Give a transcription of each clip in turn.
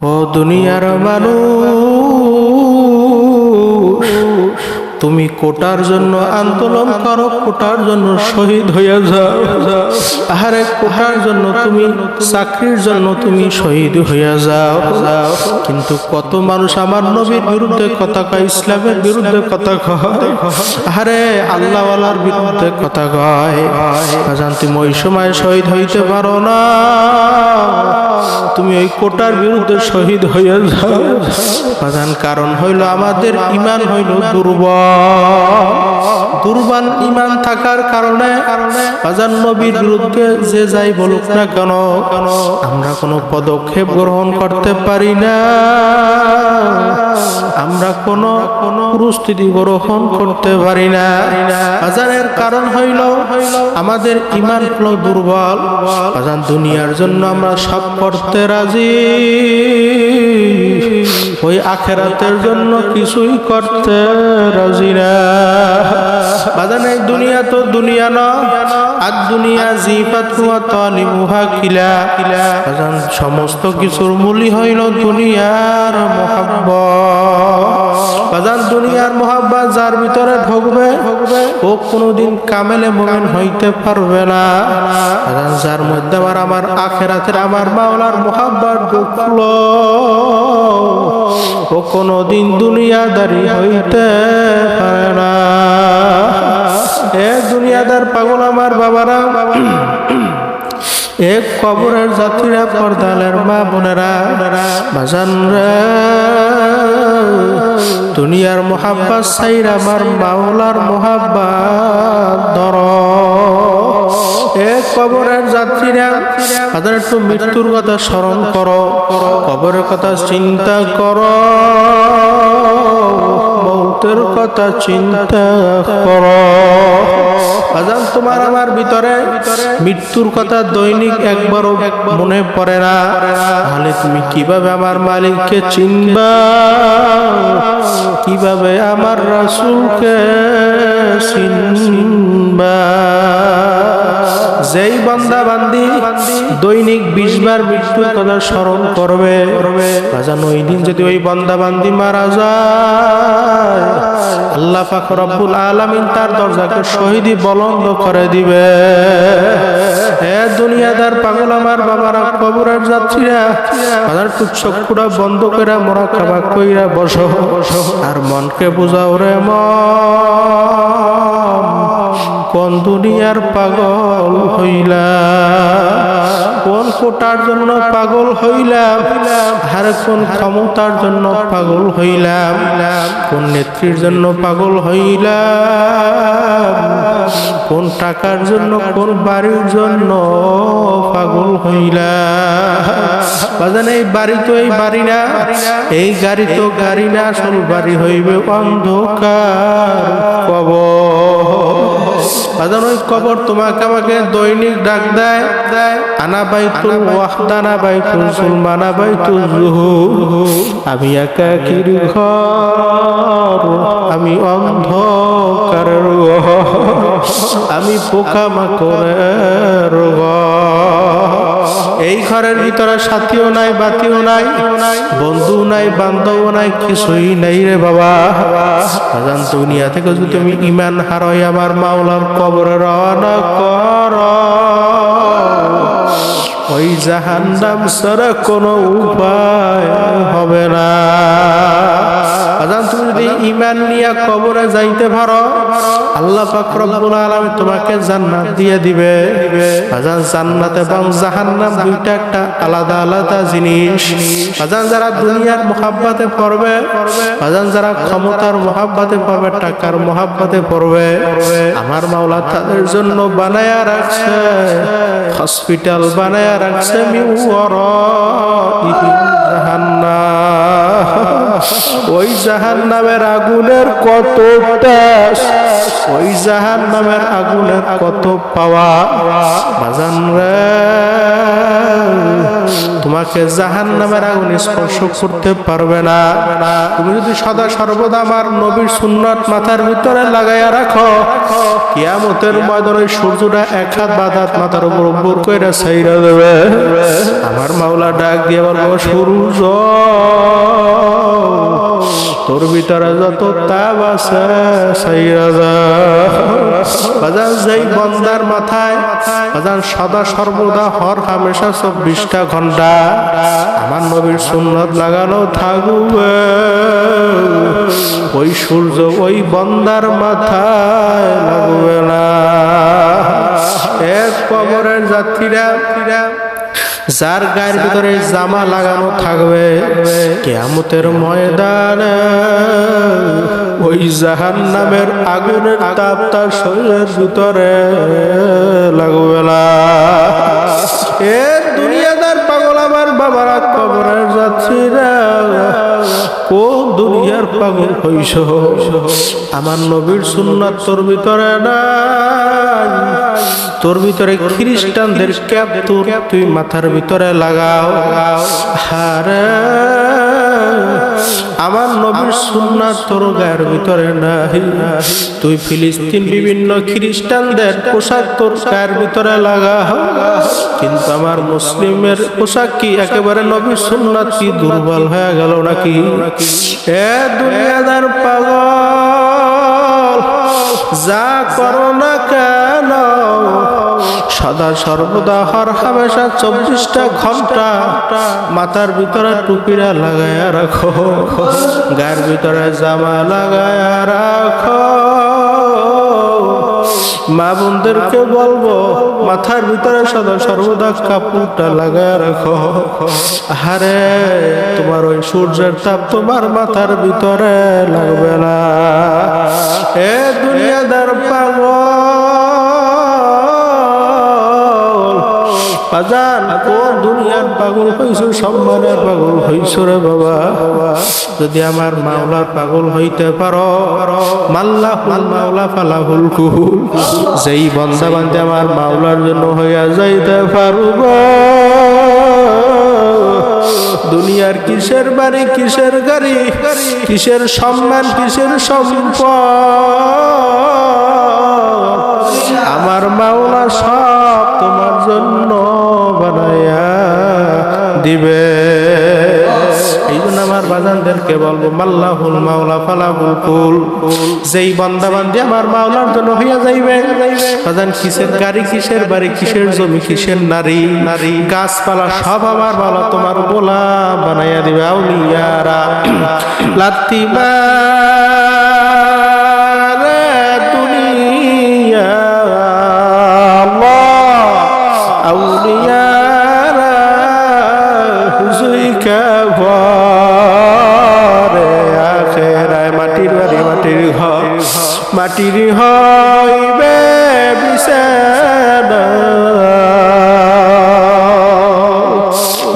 ও দুনিয়ার মানুষ তুমি কোটার জন্য আন্দোলন করো, কোটার জন্য শহীদ হইয়া যাও। আহারে, কোটার জন্য তুমি, চাকরির জন্য তুমি শহীদ হইয়া যাও। কিন্তু কত মানুষ আমার নবীর বিরুদ্ধে কথা কয়, ইসলামের বিরুদ্ধে কথা কয়। আহারে, আল্লাহওয়ালার বিরুদ্ধে কথা কয়। বাজান তুমি ওই সময় শহীদ হইতে পারো না। তুমি ওই কোটার বিরুদ্ধে শহীদ হইয়া যাও। প্রধান কারণ হইল আমাদের ইমান হইল দুর্বল। দুর্বল ইমান থাকার কারণে আজান নবীর বিরুদ্ধে যে যাই বলুক না কেন কেন আমরা কোনো পদক্ষেপ গ্রহণ করতে পারি না। আমরা কোনো কোনো প্রস্তুতি গ্রহণ করতে পারি না। আজানের কারণ হইল আমাদের ইমান হলো দুর্বল। আজান দুনিয়ার জন্য আমরা সব করতে রাজি। ওই আখেরাতের জন্য কিছুই করতে রাজি দুনিয়া সমস্ত কিছুর মূলই হইল দুনিয়ার মহাব্বত। বাজান দুনিয়ার মহাব্বা যার ভিতরে ঢুকবে ঢুকবে ও কোনোদিন কামেলে মোমেন হইতে পারবে না। যার মধ্যে আমার আমার আখেরাতের আমার মাওলার মহাব্বার ও কোনোদিন দুনিয়াদারি হইতে পারে না। এ দুনিয়াদার পাগল আমার বাবারা। এক কবরের যাত্রীরা পর্দালের মা বোনেরা। বাজান রে, দুনিয়ার মোহাব্বাত সাইর আমার মাওলার মোহাব্বাত ধর কবরের যাত্রীরা তাদের একটু মৃত্যুর কথা স্মরণ করো, কবরের কথা চিন্তা করো, মৌতের কথা চিন্তা করো। আজান তোমার আমার ভিতরে, মৃত্যুর কথা দৈনিক একবারও মনে পড়ে না। তাহলে তুমি কীভাবে আমার মালিককে চিনবা? কীভাবে আমার রাসূলকে চিনবা? যেই বান্দা বান্দি দৈনিক বিশ বার মৃত্যুর কথা স্মরণ করবে রাজান ওই দিন যদি ওই বান্দা বান্দি মারা যায়, আল্লাহ পাক রব্বুল আলামিন তার দরজাকে শহীদি বলন্দ করে দিবে। দুনিয়াদার পাগল আমার বাবারা, কবরের যাত্রীরা টুক চক্ষুরা বন্ধ করে মরা খাবা কইরা বসো বসো। আর মনকে বুঝাও রে কোন দুনিয়ার পাগল হইলা? কোন কোটার জন্য পাগল হইলাম আর কোন ক্ষমতার জন্য পাগল হইলাম কোন নেত্রীর জন্য পাগল হইলাম কোন টাকার জন্য, কোন বাড়ির জন্য পাগল হইলাম বাজান, এই বাড়ি তো এই বাড়ি না। এই গাড়ি তো গাড়ি না, আসল বাড়ি হইবে অন্ধকার কবর। বাজান, ওই কবর তোমাকে আমাকে দৈনিক ডাক দেয় আনা বাইতুল ওয়াহদানা বাইতুল সুলমানা বাইতুল জুহু আমি একাকির ঘর, আমি অন্ধকারের ঘর। আমি পোকা মাকড়ের এই ঘরের ভিতরে সাথীও নাই, বাতিও নাই বন্ধু নাই বান্ধব নাই, কিছুই নাই রে বাবা। আজান দুনিয়া থেকে যদি তুমি ইমান হারাই, আমার মাওলার কবরে রওনা কর। ওই জাহান্নাম ছাড়া কোনো উপায় হবে না। আজান, তুমি যদি ইমান নিয়ে কবরে যাইতে পারো, আল্লাহ পাক রব্বুল তোমাকে জান্নাত দিয়ে দিবে। আজান, জান্নাত এবং জাহান্নাম দুইটা একটা আলাদা আলাদা জিনিস। আজান, যারা দুনিয়ার মোহাব্বতে পড়বে, আজান, যারা ক্ষমতার মোহাব্বতে পড়বে, টাকার মোহাব্বতে পড়বে, আমার মাওলা তাদের জন্য বানায়া রাখছে, হসপিটাল বানায়া রাখছে মিউর জাহান্নাম। ওই জাহান্নামের আগুনের কতটা ওই জাহান নামের আগুনের কত পাওয়া। বাজান তোমাকে জাহান নামের আগুন স্পর্শ করতে পারবে না। তুমি যদি সদা সর্বদা আমার নবীর সুন্নত মাথার ভিতরে লাগাইয়া রাখো, কিয়ামতের ময়দানে সূর্যটা এক হাত বাদাত মাথার উপর উপর করে সাইরা দেবে। আমার মাওলা ডাক দিয়ে বলব সূর্য! তোর ভিতরে যত তাপ আছে বাজার যেই বন্দার মাথায়, বাজার সদা সর্বদা হর হামেশা চব্বিশটা ঘণ্টা। আমার নবীর সুন্নত লাগানো থাকবে। ওই সূর্য ওই বন্দার মাথায় লাগবে না। এক কবরের যাত্রীরা যার গায়ের ভিতরে জামা লাগানো থাকবে, কেয়ামতের ময়দানে ওই জাহান নামের আগুনের তাপ তার শরীরের ভিতরে লাগবে না। এ দুনিয়াদার পাগল আমার বাবারা কবরের যাত্রীরা কোন দুনিয়ার পাগল হইস। আমার নবীর সুন্নাত তোর ভিতরে নাই। তোর ভিতরে খ্রিস্টানদের ক্যাপ তোর তুই মাথার ভিতরে লাগাও। হারে। আমার নবীর সুন্নাত তোর গায়ের ভিতরে নাই। তুই ফিলিস্তিন বিভিন্ন খ্রিস্টানদের পোশাক তোর গায়ের ভিতরে লাগাও। কিন্তু আমার মুসলিমের পোশাক কি একেবারে নবীর সুন্নাত কি দুর্বল হয়ে গেল নাকি? এ দুনিয়াদার পাগল, যা করো না কেন? সদা সর্বদা হর হামেশা চব্বিশটা ঘণ্টা মাথার ভিতরে টুপিরা লাগায়া রাখো, গায়ের ভিতরে জামা লাগায়া রাখো। মা বোনদেরকে বলব, মাথার ভিতরে সদা সর্বদা কাপড়টা লাগায় রাখো। হারে তোমার ওই সূর্যের তাপ তোমার মাথার ভিতরে লাগবে না। বাজান, কোন দুনিয়ার পাগল হইছো, সম্মানের পাগল হইছো রে বাবা। যদি আমার মাওলার পাগল হইতে পারো মাল্লা মাওলা ফালা হুল কুহুল। যেই বন্দা বান্ধে আমার মাওলার জন্য হইয়া যাইতে পারব। দুনিয়ার কিসের বাড়ি, কিসের গাড়ি, কিসের সম্মান, কিসের সম্পদ? আমার মাওলা সব বাজানদেরকে বলব, মাল্লাহুল মাওলা ফালাহুল কুল। যেই বান্দা বান্দি আমার মাওলার জন্য হইয়া যাইবে বাজান কিসের গাড়ি, কিসের বাড়ি, কিসের জমি, কিসের নারী? নারী গাছপালা সব আমার মাওলা, তোমার গোলা বানাইয়া দিবে আউলিয়ারা। লাত্তিমা মাটির হইবে বিছানা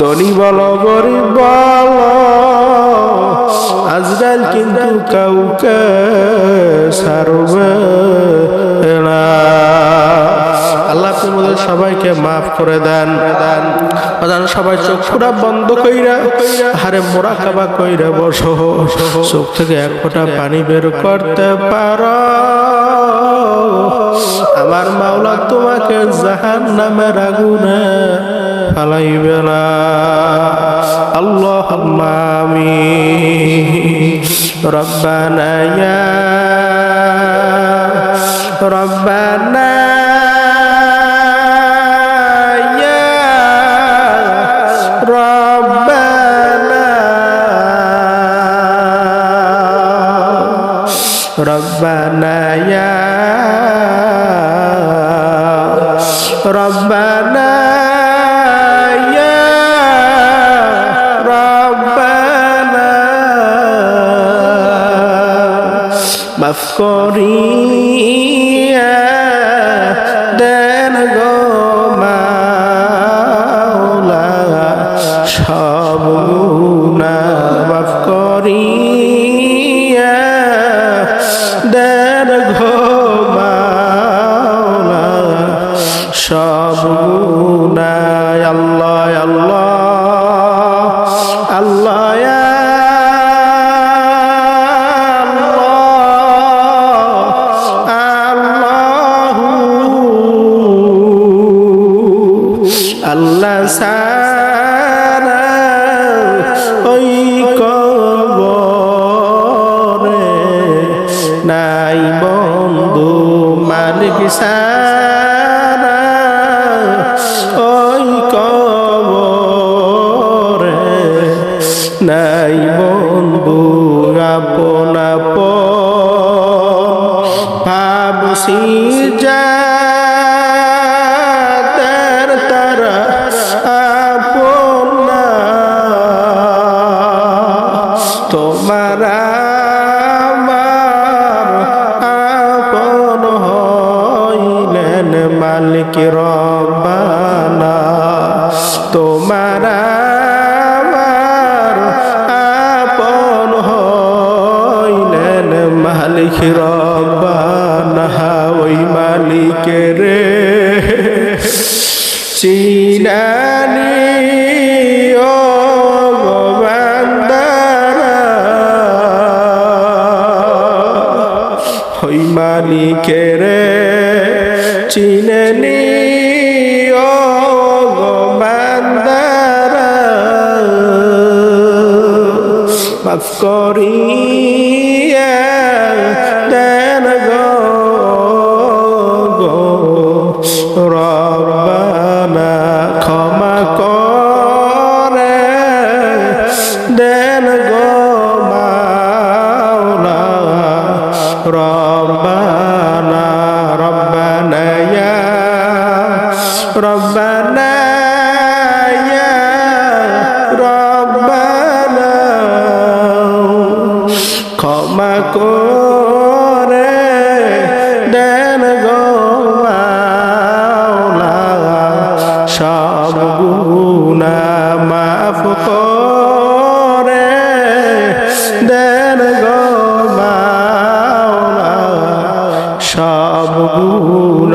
ধনী বল, গরিব বল, আজরাইল কিন্তু কাউকে সারবে সবাইকে মাফ করে দেন। দেন সবাই চোখ পুরা বন্ধ কইরা, হারে মোরা খাবা কইরা বসো। চোখ থেকে এক ফোঁটা পানি বের করতে পারো। আমার মাওলা তোমাকে জাহান নামের আগুনে ফালাইবে না। আল্লাহ আমি রব্বানা রব্বানা ইয়া রব্বানা রব্বানা ইয়া রব্বানা মাফ করিয়া দেন গো মাওলা সব নাই বন্ধু আপন ভাবসি যাদের তারা আপন। তোমার আমার আপন হইলেন মালিক রব্বানা তোমার মালিক রব্বানা ওই মালিকের চিনানি ও বান্দারা হই মালিকের চিননি মাফ করিয়া রব্বানা ক্ষমা করে দেন গো মাওলা। রব্বানা রব্বানা ইয়া রব্বানা ইয়া রব্বানা। ক্ষমা করে।